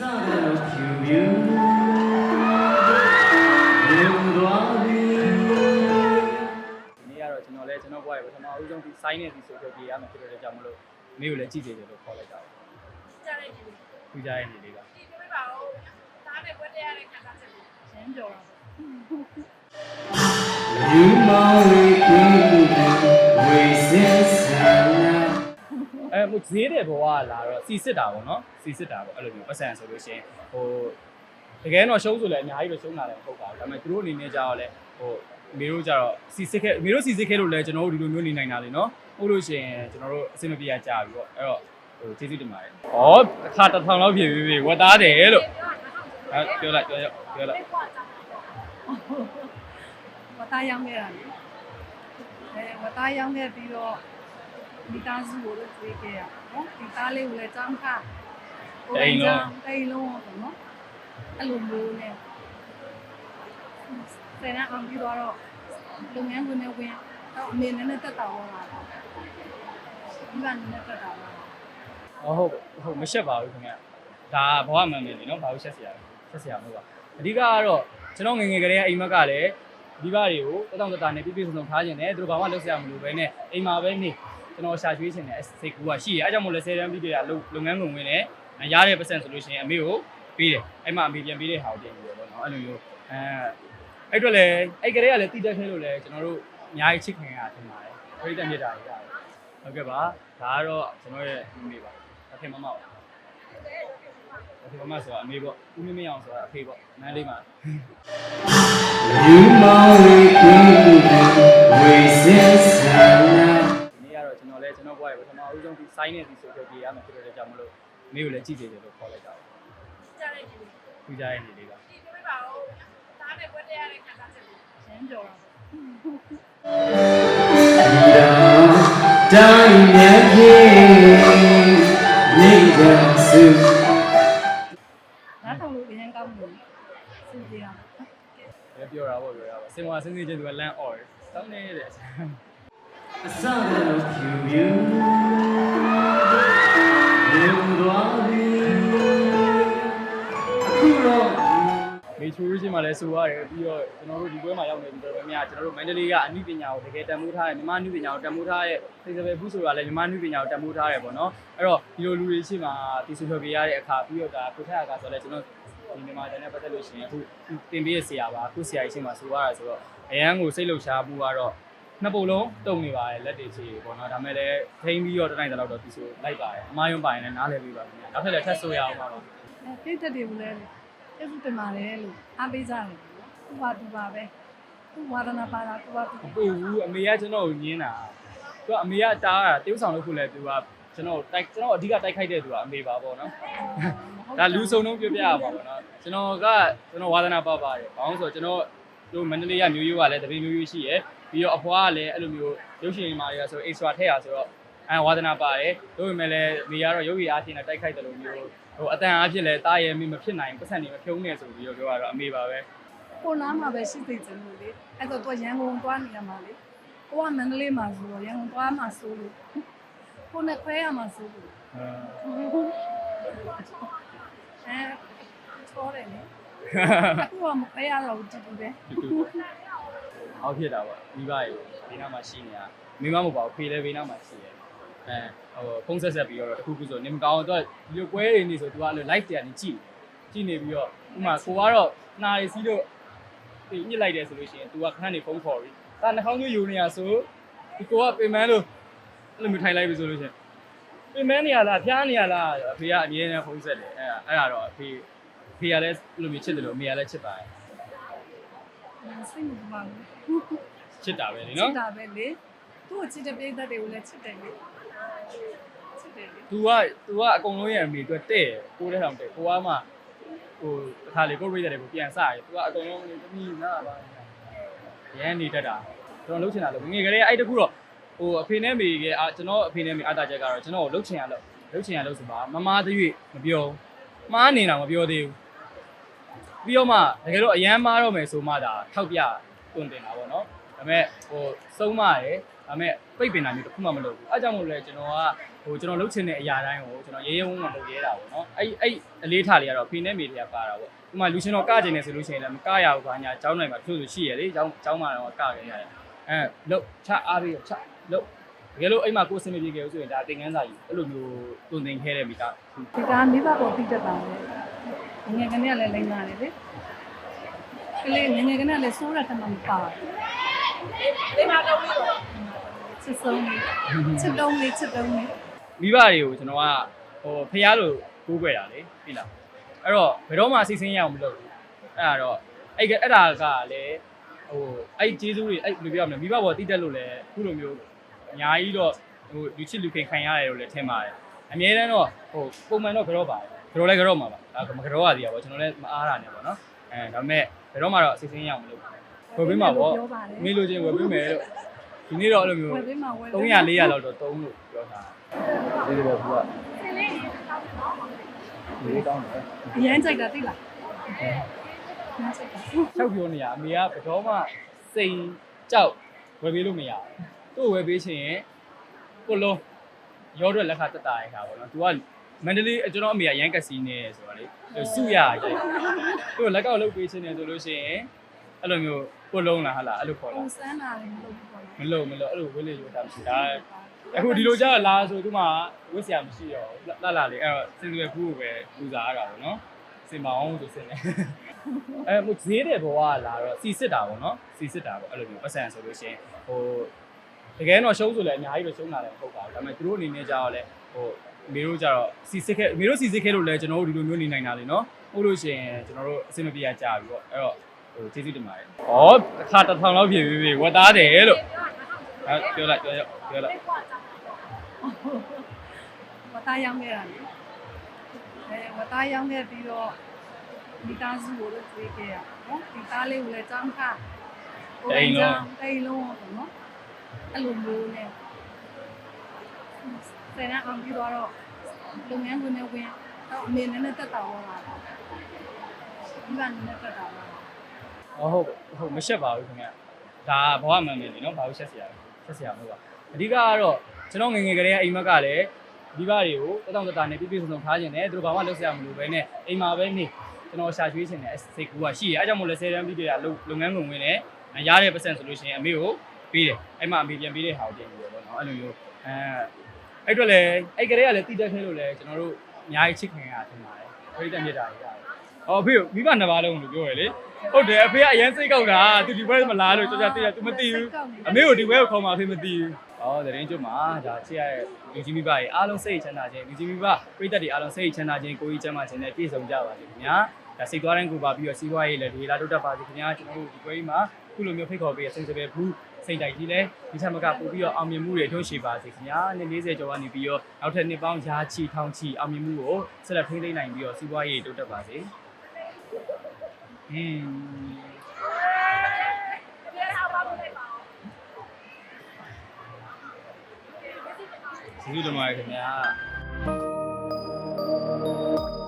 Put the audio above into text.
တော့ဖြူဖြူမြင်သွားပြီဒီနေ့ကတော့ကျွန်တော်လည်းကျွန်တော်ဘွားရဲ့ပထမအဦးဆုံးဒီစိုင်းနဲ့ဒီဆိုပြောပြရမယ်ဖြစ်တဲ့ကြောင့်မလို့မိကိုလည်းကြည့်သေးတယ်လို့ခေါ်လိုက်တာပါကြားလိုက်ပြီထူးခြားတဲ့နေ့လေးပါဒီပြောပြပါဦးသားနဲ့ဘွက်တရားတဲ့ခံစားချက်ကိုရမ်းကြော်တာ You my king ဈေးတဲ့ဘဝကလာတော့စီစစ်တာပေါ့နော်စီစစ်တာပေါ့အဲ့လိုမျိုးပတ်စံဆိုလို့ရှိရင်ဟိုတကယ်တော့ရှုံးဆိုလည်းအများကြီးပဲရှုံးလာတယ်မဟုတ်ပါဘူးဒါပေမဲ့သူတို့အနေနဲ့ကြတော့လေဟိုမေတို့ကြတော့စီစစ်ခဲ့မေတို့စီစစ်ခဲ့လို့လည်းကျွန်တော်တို့ဒီလိုမျိုးနေနိုင်တာလေနော်ဟုတ်လို့ရှိရင်ကျွန်တော်တို့အဆင်မပြေရကြပြီပေါ့အဲ့တော့ဟိုကျေးဇူးတင်ပါတယ်ဩတစ်ခါတစ်ထောင်လောက်ပြေပြီပြီဝတ်သားတယ်လို့အဲပြောလိုက်ပြောရပြောလိုက်ဝတ်သားရောင်းခဲ့တာလေအဲဝတ်သားရောင်းခဲ့ပြီးတော့ မိသားစုကိုလည်းတွေ့ခဲ့ရပါတော့ဒီသားလေးကိုလည်းတောင်းခတိုင်လုံးတိုင်လုံးပေါ့နော်အဲ့လိုမျိုးနဲ့ဆယ်နှစ်အောင်ပြီးတော့လုပ်ငန်းဝင်နေဝင်တော့အမေနဲ့နဲ့တက်တာဟောတာဒီကနေ့နဲ့တက်တာပါဟုတ်ဟုတ်မရှက်ပါဘူးခင်ဗျဒါဘဝမှန်မယ်လေနော်ဘာလို့ရှက်စရာဆက်စရာမလိုပါအဓိကကတော့ကျွန်တော်ငငယ်ကလေးကအိမ်မက်ကလည်းမိဘတွေကိုတတောင်တတာနဲ့ပြည့်ပြည့်စုံစုံထားခြင်းနဲ့သူတို့ဘာမှလုပ်စရာမလိုပဲနဲ့အိမ်မှာပဲနေ ကျွန်တော်ရှာကျွေးခြင်းနဲ့စိတ်ကူကရှိရအဲကြောင့်မို့လဲဆယ်တန်းပြီးကြတာလုပ်ငန်းဝင်ဝင်နဲ့ရတဲ့ပတ်စံဆိုလို့ရှိရင်အမေကိုပေးတယ်အဲ့မှာအမေပြန်ပေးတဲ့ဟာကိုတင်ပြီးတော့နော်အဲ့လိုမျိုးအဲအဲ့အတွက်လည်းအဲ့ကလေးကလည်းတည်တက်ခဲလို့လည်းကျွန်တော်တို့အများကြီးချစ်ခင်ရတင်ပါတယ်ပြိတ္တမြတ်တာကြီးရတယ်ဟုတ်ကဲ့ပါဒါကတော့ကျွန်တော်ရဲ့အမေပါအဖေမမပါအဖေမမဆိုတာအမေပေါ့ဦးမင်းမင်းအောင်ဆိုတာအဖေပေါ့မန်းလေးမှာ You my king we ကတော့ကျွန်တော်လည်းကျွန်တော်ဘွားရဲ့ပထမအဦးဆုံးဒီစိုင်းနဲ့ဒီဆိုပြောပြရမယ်ဖြစ်တဲ့ကြောင့်မလို့အမေကိုလည်းကြည့်သေးတယ်လို့ခေါ်လိုက်တာပါကြားလိုက်ပြီထူးခြားတဲ့နေ့လေးပါဒီပြောပြပါဦးသားနဲ့ဘွက်တရားတဲ့ခံစားချက်ကိုရမ်းကြော်တာတိုင်းမြတ်ကြီးနေကြစုနားထောင်လို့အရင်ကောင်းလို့စင်ပြေအောင်လည်းပြောတာပေါ့ပြောတာပေါ့စင်မစင်းစင်းချင်းသူကလမ်းအော်တယ်တောင်းနေတဲ့ အစတော့ဖြူဖြူမြင်သွားပြီအခုတော့မေချူရချင်းမှာလည်းဆိုရတယ်ပြီးတော့ကျွန်တော်တို့ဒီပွဲမှာရောက်နေပြီးတော့များကျွန်တော်တို့မန္တလေးကအနုပညာကိုတကယ်တန်ဖိုးထားတယ်မြန်မာအနုပညာကိုတန်ဖိုးထားတဲ့စိတ်စပယ်ဘူးဆိုတာလည်းမြန်မာအနုပညာကိုတန်ဖိုးထားတယ်ပေါ့နော်အဲ့တော့ဒီလိုလူတွေရှိမှဒီဆိုဖြေရတဲ့အခါပြီးတော့ဒါကိုထက်အခါဆိုလည်းကျွန်တော်ဒီမြန်မာတန်နဲ့ပတ်သက်လို့ရှိရင်အခုတင်ပေးရဆရာပါအခုဆရာကြီးရှိမှဆိုရတာဆိုတော့အရန်ကိုစိတ်လှုပ်ရှားမှုကတော့ နှစ်ပုံလုံးတုံနေပါတယ်လက်တွေချီပေါ့နော်ဒါမဲ့လည်းထိန်းပြီးတော့တတိုင်းတလောက်တော့ဒီဆိုလိုက်ပါတယ်အမားယွန်းပိုင်လည်းနားလည်ပြီးပါခင်ဗျာနောက်ထပ်လည်းထပ်ဆိုရအောင်ပါပါအဲပြည့်တက်တယ်ဘူးလေကျေးဇူးတင်ပါတယ်လို့အားပေးကြတယ်သူပါသူပါပဲသူဝါဒနာပါတာသူပါသူမပူဘူးအမေကကျွန်တော်ကိုညင်းတာသူကအမေကတားတာတေးဥဆောင်လို့ခုလဲသူကကျွန်တော်တိုက်ကျွန်တော်အဓိကတိုက်ခိုက်တဲ့သူကအမေပါပေါ့နော်ဒါလူစုံလုံးပြောပြရပါပေါ့နော်ကျွန်တော်ကကျွန်တော်ဝါသနာပါပါတယ်ဘာလို့ဆိုတော့ကျွန်တော်တို့မန္တလေးကမျိုးရိုးကလည်းတပင်းမျိုးရိုးရှိရယ် ပြီးတော့အဖွားကလည်းအဲ့လိုမျိုးရုပ်ရှင်မာတွေကဆို extra ထည့်ရဆိုတော့အဲဝါသနာပါတယ်တို့ပေမဲ့လည်းမိကတော့ရုပ်ရည်အားဖြင့်တိုက်ခိုက်တယ်လို့မျိုးဟိုအတန်အားဖြင့်လည်းတားရဲမိမဖြစ်နိုင်ပတ်စံနေမဖြုံးနေဆိုပြီးတော့ပြောရတော့အမေပါပဲကိုနားမှာပဲရှိသိချင်လို့လေအဲ့တော့သူရန်ကုန်သွားနေရမှာလေကိုကမန္တလေးမှာဆိုတော့ရန်ကုန်သွားမှာဆိုလို့ကိုနဲ့ခွဲရမှာဆိုလို့အဲချောတယ်လေအခုကမခွဲရတော့ဘူးတူတူပဲ အောက်ဖြစ်တာပေါ့မိဘရေဘေးနားမှာရှိနေတာမိမမဟုတ်ပါဘူးဖေလည်းဘေးနားမှာရှိတယ်အဲဟိုဖုန်းဆက်ဆက်ပြီးတော့တခုခုဆိုနေမကောင်းတော့ဒီလိုပွဲတွေနေဆိုသူကအဲ့လို live တရားနေကြည့်ကြည့်နေပြီးတော့ဥမာကိုကတော့နာရီစီးလို့ဒီညစ်လိုက်တယ်ဆိုလို့ရှိရင် तू ကခဏနေဖုန်းခေါ်ပြီးဒါနှာခေါင်းသွေးယူနေရဆိုဒီကိုကပင်မန်းလို့အဲ့လိုမျိုးထိုင်လိုက်ပြီဆိုလို့ရှိရင်ပင်မန်းနေရလားဖျားနေရလားအဖေကအမြဲတမ်းဖုန်းဆက်တယ်အဲ့အဲ့ဒါတော့အဖေဖေကလည်းအဲ့လိုမျိုးချစ်တယ်လို့အမေကလည်းချစ်ပါတယ် စိတ်မပါဘူး ချစ်တာပဲလေ ချ နော် စ်တာပဲလေသူ့ကိုချစ်တဲ့ပိသက်တွေကိုလည်းချစ်တယ်လေချစ်တယ်လေ तू က तू ကအကုန်လုံးရဲ့အမေအတွက်တဲ့ကိုးတဲ့ထောင်တဲ့ကိုကမှဟိုတစ်ခါလေကိုရိတ်တယ်ကိုပြန်စရ तू ကအကုန်လုံးတမီနာပါရန်နေတတ်တာကျွန်တော်လှုပ်ချင်တာလို့ငယ်ကလေးအဲ့တခုတော့ဟိုအဖေနဲ့မေကအာကျွန်တော်အဖေနဲ့မေအားတာချက်ကတော့ကျွန်တော်လှုပ်ချင်ရလို့လှုပ်ချင်ရလို့ဆိုပါမမားသေး၍မပြောမှားနေတာမပြောသေးဘူး ပြီးတော့မှတကယ်တော့အရန်မားတော့မယ်ဆိုမှဒါထောက်ပြတွင်တင်တာပေါ့နော်ဒါပေမဲ့ဟိုစုံမရယ်ဒါပေမဲ့ပိတ်ပင်တာမျိုးတစ်ခုမှမလုပ်ဘူးအဲကြောင့်မို့လဲကျွန်တော်ကဟိုကျွန်တော်လှုပ်ချင်တဲ့အရာတိုင်းကိုကျွန်တော်ရေးရဲဝုန်းဝုန်းလုပ်ရဲတာပေါ့နော်အဲ့အဲ့အလေးထားလေးကတော့ဖေနဲ့မေတွေကပါတာပေါ့ဥပမာလူရှင်တော်ကကျင်နေဆိုလို့ရှိရင်လည်းမကရဘူးဘာညာကျောင်းနိုင်မှာတချို့ဆိုရှိရလေကျောင်းကျောင်းမှာတော့ကခဲ့ရတယ်အဲလှုပ်ချအားပြီးချလှုပ်တ ကယ်လို့အိမ်မှာကိုယ်စင်မပြေခဲ့လို့ဆိုရင်ဒါတင်ကန်းစာကြီးအဲ့လိုမျိုးတုံသင်ခဲတဲ့မိသားစုဒီကမိဘပေါ်ပြီးတတ်တာလေငယ်ကနေလည်းလိမ့်လာတယ်လေကလေးငယ်ငယ်ကနေလည်းစိုးရတမမပါလေးမတော့လို့ချစ်ဆုံးလေးချစ်တုံးလေးချစ်တုံးလေးမိဘတွေကိုကျွန်တော်ကဟိုဖះလို့ကိုးကွယ်တာလေပြီလားအဲ့တော့ဘယ်တော့မှစိတ်ဆင်းရအောင်မလုပ်ဘူးအဲ့ဒါတော့အဲ့ကအဲ့ဒါကလည်းဟိုအဲ့ကျေးဇူးတွေအဲ့ဘယ်လိုပြောရမလဲမိဘဘောတိတက်လို့လည်းခုလိုမျိုး အများကြီးတော့ဟိုလူချစ်လူခင်ခံရတယ်လို့လည်းထင်ပါတယ်အများတန်းတော့ဟိုပုံမှန်တော့ကြောပါတယ်ကြောလည်းကြောမှာပါဒါမကြောရသေးတာပေါ့ကျွန်တော်လည်းမအားတာနဲ့ပေါ့နော်အဲဒါပေမဲ့ဘယ်တော့မှတော့စိတ်ဆင်းရအောင်မလုပ်ဘူးဝယ်ပေးမှာပေါ့မေးလို့ချင်းဝယ်ပေးမယ်လို့ဒီနေ့တော့အဲ့လိုမျိုးဝယ်ပေးမှာဝယ်300 400လောက်တော့သုံးလို့ပြောတာဒီလိုပဲသူကလေးတောင်းတယ်အရန်ကြိုက်တာသိလားအရန်ကြိုက်တာချက်ပြောနေရအမေကဘယ်တော့မှစိန်ကြောက်ဝယ်ပေးလို့မရဘူး သူ့ကိုဝယ်ပေးချင်ရင်ကိုလုံးရောအတွက်လက်ခတက်တာရခါပေါ့နော်သူကမန္တလေးကျွန်တော်အမေကရန်ကစီနေဆိုတော့လေသူစုရရိုက်သူ့ကိုလက်ကောက်လုပ်ပေးချင်တယ်ဆိုလို့ရှိရင်အဲ့လိုမျိုးကိုလုံးလားဟာလားအဲ့လိုခေါ်ပုံလားစံလာတယ်မလုပ်ဘူးပေါ့မလို့မလို့အဲ့လိုဝေးလေရိုးတာမရှိဒါအခုဒီလိုကြာလာဆိုသူမှဝစ်ဆရာမရှိတော့လှလှလေးအဲ့တော့စင်သွယ်ဖူးကိုပဲပူဇာရတာပေါ့နော်စင်မအောင်ဆိုစင်နေအဲမို့ဈေးတဲ့ဘဝကလာတော့စီစစ်တာပေါ့နော်စီစစ်တာပေါ့အဲ့လိုမျိုးပတ်စံဆိုလို့ရှိရင်ဟို တကယ်တော့ရှုံးဆိုလည်းအများကြီးပဲရှုံးလာတယ်မဟုတ်ပါဘူးဒါပေမဲ့သူတို့အနေနဲ့ကြတော့လေဟိုမေတို့ကြတော့စီစစ်ခဲ့မေတို့စီစစ်ခဲ့လို့လည်းကျွန်တော်တို့ဒီလိုမျိုးနေနိုင်တာလေနော်ဟုတ်လို့ရှိရင်ကျွန်တော်တို့အဆင်မပြေရကြာပြီပေါ့အဲ့တော့ဟိုကျေးဇူးတင်ပါတယ်။ဩတစ်ခါတစ်ထောင်လောက်ပြည့်ပြီပြီဝတ်သားတယ်လို့အဲပြောလိုက်ပြောလိုက်ပြောလိုက်ဝတ်သားရောင်းခဲ့တာလေအဲဝတ်သားရောင်းခဲ့ပြီးတော့မိသားစုကိုလည်းတွေ့ခဲ့ရနော်ဒီသားလေးကိုလည်းចောင်းခတိန်လုံးပေါ့နော် အဲ့လိုမျိုးနဲ့ဆယ်နှစ်အောင်ပြီးတော့လုပ်ငန်းဝင်နေဝင်တော့အမေနဲ့နဲ့တက်တာဟောတာဒီကနေ့နဲ့တက်တာပါဟုတ်ဟုတ်မရှက်ပါဘူးခင်ဗျဒါဘဝမှန်မယ်လေနော်ဘာလို့ရှက်စရာရှက်စရာမဟုတ်ပါအဓိကကတော့ကျွန်တော်ငယ်ငယ်ကလေးကအိမ်မက်ကလည်းဒီဘတွေကိုတတောင်တတာနဲ့ပြည့်ပြည့်စုံစုံထားခြင်းနဲ့သူတို့ဘာမှလုပ်စရာမလိုပဲနဲ့အိမ်မှာပဲနေကျွန်တော်ရှာရွေးခြင်းနဲ့စိတ်ကူကရှိရအဲကြောင့်မို့လဲဆယ်တန်းပြီးတဲ့လုပ်လုပ်ငန်းကုန်ဝင်နဲ့ရတဲ့ပတ်စံဆိုလို့ရှိရင်အမေကို ပေးတယ်အဲ့မှာအမေပြန်ပေးတဲ့ဟာကိုတင်ပြီးတော့ပေါ့နော်အဲ့လိုမျိုးအဲအဲ့တော့လည်းအဲ့ကလေးကလည်းတိတက်ခဲလို့လည်းကျွန်တော်တို့အများကြီးချစ်ခင်ရတာထင်ပါတယ်ပြိတက်မြတ်တာကြီးရတယ်ဟောအဖေမိဘနှစ်ပါးလုံးလို့ပြောရလေဟုတ်တယ်အဖေကအရင်စိတ်ကောက်တာသူဒီဘက်မလားလို့ကြောက်ကြသိတာ तू မသိဘူးအမေကိုဒီဘက်ကိုခေါ်မှာအဖေမသိဘူးဟောတဲ့ရင်ကျွတ်မှာဒါချစ်ရတဲ့လူကြီးမိဘတွေအားလုံးစိတ်ချမ်းသာခြင်းလူကြီးမိဘပြိတက်တွေအားလုံးစိတ်ချမ်းသာခြင်းကိုယ်ကြီးချမ်းသာခြင်းနဲ့ပြည့်စုံကြပါစေခင်ဗျာ ဒါစိတ်သွားတိုင်းကိုပါပြီးတော့စီးပွားရေးလည်းဒီလာတိုးတက်ပါစေခင်ဗျာကျွန်တော်တို့ဒီပွဲကြီးမှာခုလိုမျိုးဖိတ်ခေါ်ပေးတဲ့စိတ်စပယ်ဘူးစိတ်တိုက်ကြီးလဲဒီချက်မကပို့ပြီးတော့အောင်မြင်မှုတွေထွန်းရှိပါစေခင်ဗျာ။နှစ်40ကျော်ကနေပြီးတော့နောက်ထပ်နှစ်ပေါင်းရာချီထောင်ချီအောင်မြင်မှုကိုဆက်လက်ထိန်းသိမ်းနိုင်ပြီးတော့စီးပွားရေးတိုးတက်ပါစေ။ဟင်းဒီဟာပါလို့လိုက်ပါဦးကျေးဇူးတင်ပါတယ်ခင်ဗျာ။